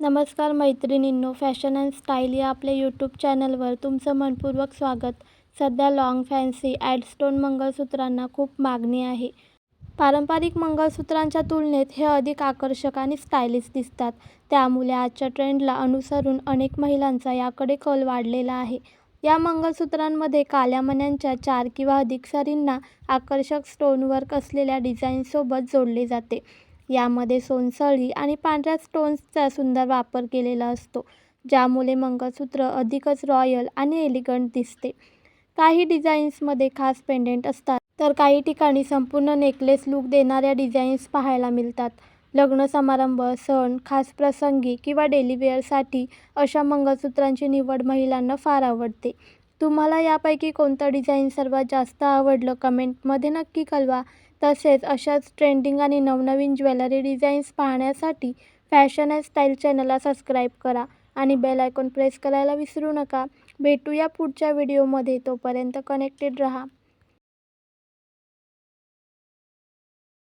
नमस्कार मैत्रिणींनो fashion and style या आपल्या यूट्यूब चॅनलवर तुमचं मनपूर्वक स्वागत. सध्या लाँग फॅन्सी ॲडस्टोन मंगळसूत्रांना खूप मागणी आहे. पारंपरिक मंगळसूत्रांच्या तुलनेत हे अधिक आकर्षक आणि स्टायलिश दिसतात. त्यामुळे आजच्या ट्रेंडला अनुसरून अनेक महिलांचा याकडे कल वाढलेला आहे. या मंगळसूत्रांमध्ये काल्यामन्यांच्या चार किंवा अधिक सरींना आकर्षक स्टोनवर्क असलेल्या डिझाईनसोबत जोडले जाते. यामध्ये सोनसळी आणि पांढऱ्या स्टोन्सचा सुंदर वापर केलेला असतो ज्यामुळे मंगळसूत्र अधिकच रॉयल आणि एलिगंट दिसते. काही डिझाईन्समध्ये खास पेंडेंट असतात तर काही ठिकाणी संपूर्ण नेकलेस लूक देणाऱ्या डिझाईन्स पाहायला मिळतात. लग्न समारंभ सण खास प्रसंगी किंवा डेलिवेअरसाठी अशा मंगळसूत्रांची निवड महिलांना फार आवडते. तुम्हाला यापैकी कोणतं डिझाईन सर्वात जास्त आवडलं कमेंटमध्ये नक्की कळवा. तसेच अशाच ट्रेंडिंग आणि नवनवीन ज्वेलरी डिझाईन्स पाहण्यासाठी फॅशन अँड स्टाईल चॅनलला सबस्क्राईब करा आणि बेल आयकॉन प्रेस करायला विसरू नका. भेटूया पुढच्या व्हिडिओमध्ये तोपर्यंत कनेक्टेड रहा.